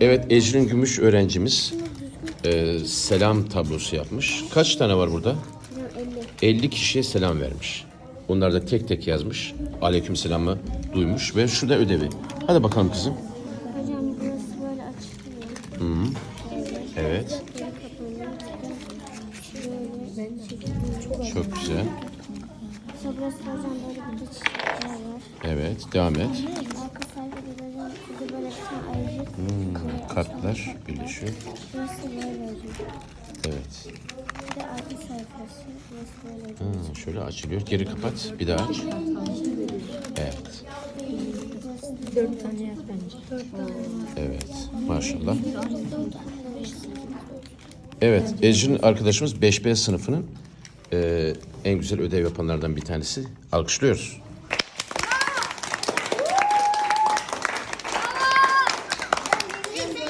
Evet Ecrin Gümüş öğrencimiz e, selam tablosu yapmış. Kaç tane var burada? 50 kişiye selam vermiş. Onlar da tek tek yazmış. Aleyküm selamı duymuş ve şu da ödevi. Hadi bakalım kızım. Hocam burası böyle açılıyor. Evet. Şöyle çekiliyor. Çok güzel. Burası hocam böyle bir var. Evet. Devam et. Ayıcık. Kartlar birleşiyor. Evet. Ha, şöyle açılıyor. Geri kapat. Bir daha aç. Evet. Evet. Maşallah. Evet. Ecrin arkadaşımız 5B sınıfının e, en güzel ödev yapanlardan bir tanesi. Alkışlıyoruz.